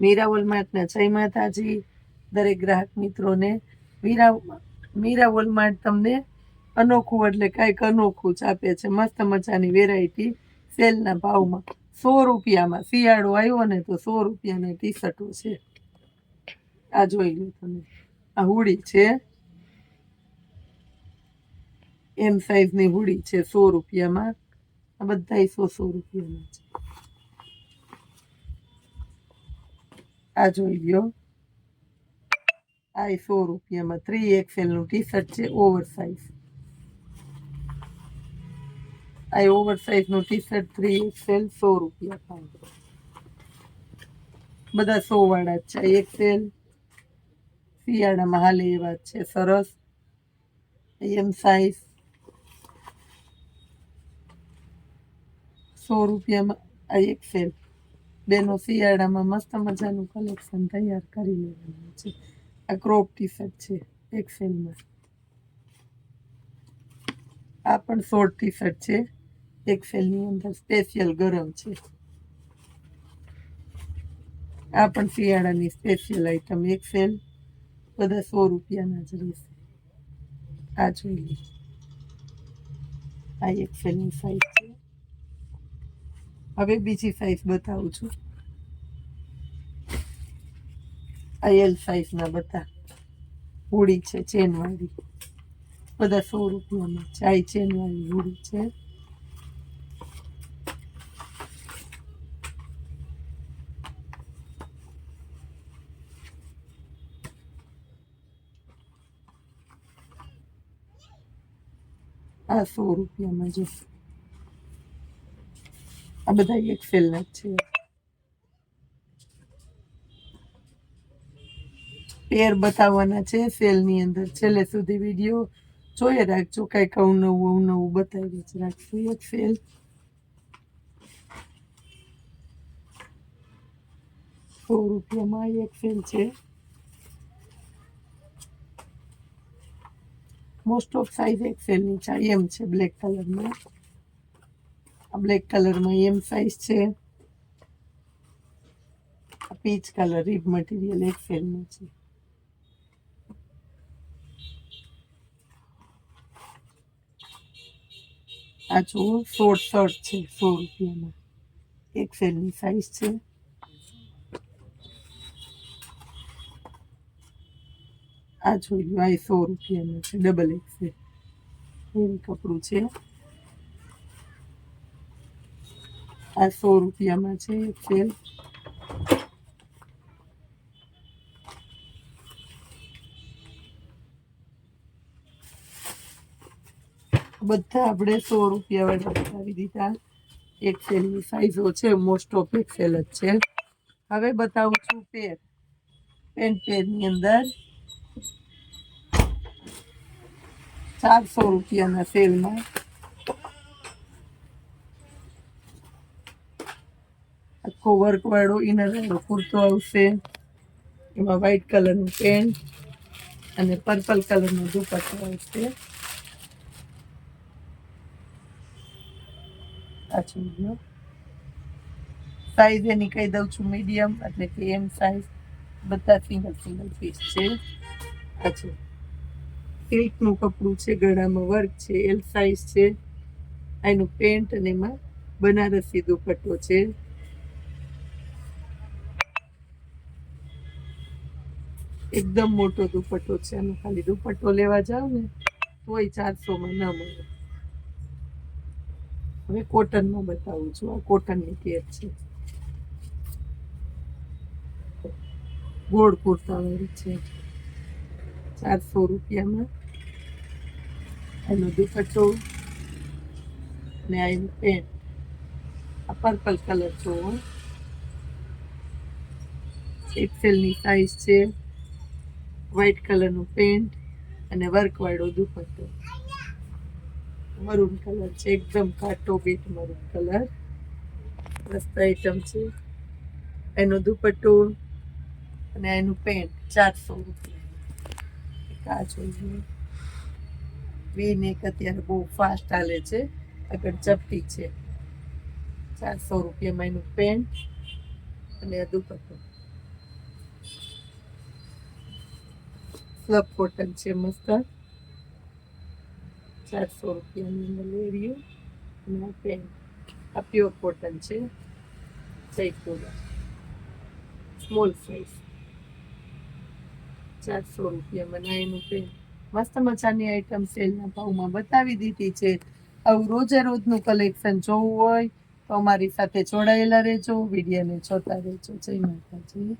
મીરાવલ માર્ટના જય માતાજી, દરેક ગ્રાહક મિત્રોને. મીરા મીરા વોલમાર્ટ તમને અનોખું એટલે કાંઈક અનોખું જ આપે છે. મસ્ત મજાની વેરાયટી સેલના ભાવમાં. સો રૂપિયામાં શિયાળો આવ્યો ને તો સો રૂપિયાના ટી શર્ટો છે. આ જોઈ લો તમે. આ હુડી છે. એમ સાઈઝની હુડી છે સો રૂપિયામાં. આ બધા સો સો રૂપિયાના છે. આ જોઈ લ્યો. આ સો રૂપિયામાં થ્રી એક્સેલનું ટી શર્ટ છે ઓવર સાઇઝ આ ઓવર સાઇઝનું ટી શર્ટ થ્રી એક્સેલ સો રૂપિયા પાંચ બધા સો વાળા જ છે. એક્સેલ શિયાળામાં હાલે એવા છે, સરસ. એમ સાઇઝ સો રૂપિયામાં આ એક્સેલ બેનો શિયાળામાં મસ્ત મજાનું કલેક્શન તૈયાર કરી લેવાનું છે. આ ક્રોપ ટી શર્ટ છે એક્સેલમાં આ પણ શોર્ટ ટી શર્ટ છે એક્સેલની અંદર સ્પેશિયલ ગરમ છે. આ પણ શિયાળાની સ્પેશિયલ આઈટમ એક્સેલ બધા સો રૂપિયાના જ રહેશે. આ જોઈ લઈએ આ એક્સેલની સાઈઝ છે. હવે બીજી સાઈઝ બતાવું છું. આ એલ સાઈઝના બધા. હોડી છે ચેનવાળી બધા સો રૂપિયામાં છે. આ ચેનવાળી હોડી છે. આ સો રૂપિયામાં જો આ બધા એક્સેલના જ છે. પેર બતાવવાના છે ફેલની અંદર. છેલ્લે સુધી વીડિયો જોઈએ રાખજો. કાંઈક કહું નવું નવું બતાવી જ રાખશું એક ફેલ સો રૂપિયામાં એક સેલ છે. મોસ્ટ ઓફ સાઇઝ એક્સેલની છે. એમ છે બ્લેક કલરમાં આ બ્લેક કલરમાં એમ સાઇઝ છે. પીચ કલર રીબ મટીરિયલ એક ફેરનું છે. આ જુઓ શોર્ટ શર્ટ છે, સો રૂપિયામાં. એક્સેલની સાઇઝ છે. આ લો આ સો રૂપિયાનું છે ડબલ એક્સેલ એવું કપડું છે. આ સો રૂપિયામાં છે એક્સેલ બધા આપણે સો રૂપિયા વાળા બતાવી દીધા. એક્સેલની સાઈઝો છે મોસ્ટ ઓફ એક્સેલ જ છે. હવે બતાવું છું પેર પેન્ટ પેરની અંદર ચારસો રૂપિયાના સેલમાં આખો વર્ક વાળો ઇનર કુર્તો આવશે. એમાં વ્હાઈટ કલરનું પેન્ટ અને પર્પલ કલરનો દુપટ્ટો આવશે. આ સાઈઝ એની કહી દઉં છું મીડિયમ એટલે કે એમ સાઈઝ બધા સિંગલ સિંગલ પીસ છે. આ છે. સિલ્કનું કપડું છે, ગળામાં વર્ક છે એલ સાઈઝ છે. એનું પેન્ટ અને એમાં બનારસી દુપટ્ટો છે. એકદમ મોટો દુપટ્ટો છે. અને ખાલી દુપટ્ટો લેવા જાવ ને, તોય ચારસોમાં ના મળે. હવે કોટનમાં બતાવું છું. આ કોટનની કેપ છે. ગોળ કુર્તાવાળી છે. ચારસો રૂપિયામાં. એનો દુપટ્ટો ને આ એનું પેન્ટ. આ પર્પલ કલર જોવો. એક્સેલની સાઈઝ છે. વ્હાઈટ કલરનું પેન્ટ અને વર્કવાળો દુપટ્ટો. મરૂન કલર છે, એકદમ કાટો બીટ મરૂન કલર મસ્ત આઈટમ છે. એનો દુપટ્ટો અને એનું પેન્ટ ચારસો રૂપિયા. આ જોઈએ વી નેક અત્યારે બહુ ફાસ્ટ હાલે છે. આગળ ચપટી છે. ચારસો રૂપિયામાં એનું પેન્ટ અને દુપટ્ટો. સ્લબ કોટન છે મસ્ત ચારસો રૂપિયાની અંદર લેરિયું અને આ પેન આ પ્યોર કોટન છે જયપુરા સ્મોલ સાઇઝ ચારસો રૂપિયામાં ના એનું પેન મસ્ત મજાની આઈટમ સેલના ભાવમાં બતાવી દીધી છે આવું રોજે રોજનું કલેક્શન જોવું હોય તો અમારી સાથે જોડાયેલા રહેજો વિડીયોને જોતા રહેજો જય માતાજી